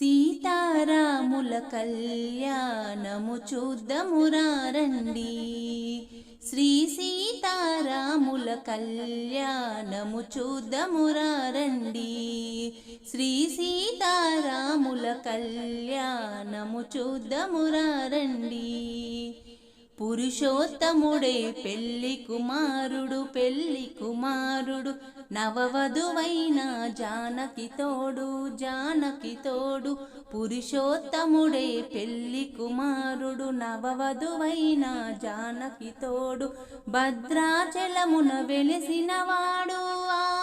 సీతారాముల కళ్యాణము చూద్దమురారండి శ్రీ సీతారాముల కళ్యాణము చూద్దమురారండి శ్రీ సీతారాముల కళ్యాణము చూద్దమురారండి పురుషోత్తముడే పెళ్ళి కుమారుడు పెళ్ళి కుమారుడు. నవవధువైన జానకి తోడు జానకి తోడు. పురుషోత్తముడే పెళ్ళి కుమారుడు నవవధువైన జానకి తోడు. భద్రాచలమున వెలిసినవాడు ఆ.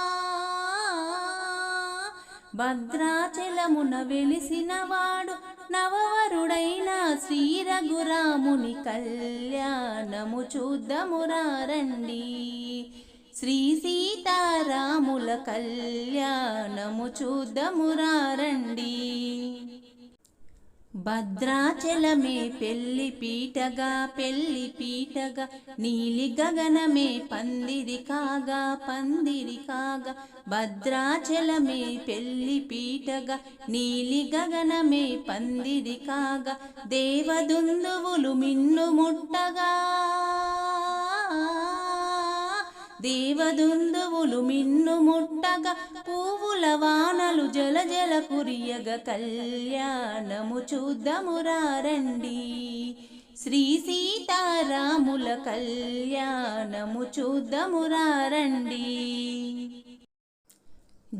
భద్రాచలమున వెలిసినవాడు శ్రీ రఘురాముని కళ్యాణము చూద్దమురారండి శ్రీ సీతారాముల కళ్యాణము చూద్దమురారండి భద్రాచలమే పెళ్ళి పీటగా పెళ్ళి పీటగా నీలి గగనమే పందిరి కాగా పందిరి కాగా భద్రాచలమే పెళ్ళి పీటగా నీలి గగనమే పందిరి కాగా దేవదుందువులు మిన్ను ముట్టగా. దేవదుందువులు మిన్ను ముట్టగా పువ్వుల వానలు జల జల కురియగ కళ్యాణము చూద్దమురారండి శ్రీ సీతారాముల కళ్యాణము చూద్దమురారండి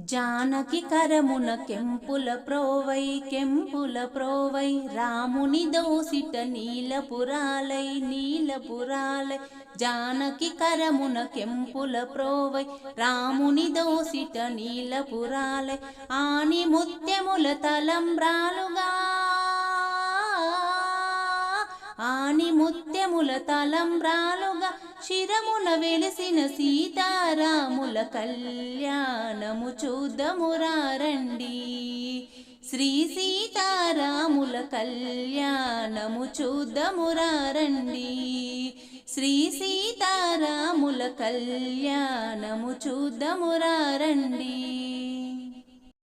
జానకి కరమున కెంపుల ప్రోవై కెంపుల ప్రోవై రాముని దోసిట నీలపురాలై నీలపురాలై జానకి కరమున కెంపుల ప్రోవై రాముని దోసిట నీలపురాలై ఆని ముత్యముల తలంబ్రాలుగా ముత్యముల తలంబ్రాలుగా శిరముల వెలిసిన సీతారాముల కళ్యాణము చూద్దమురారండి శ్రీ సీతారాముల కళ్యాణము చూద్దమురారండి శ్రీ సీతారాముల కళ్యాణము చూద్దమురారండి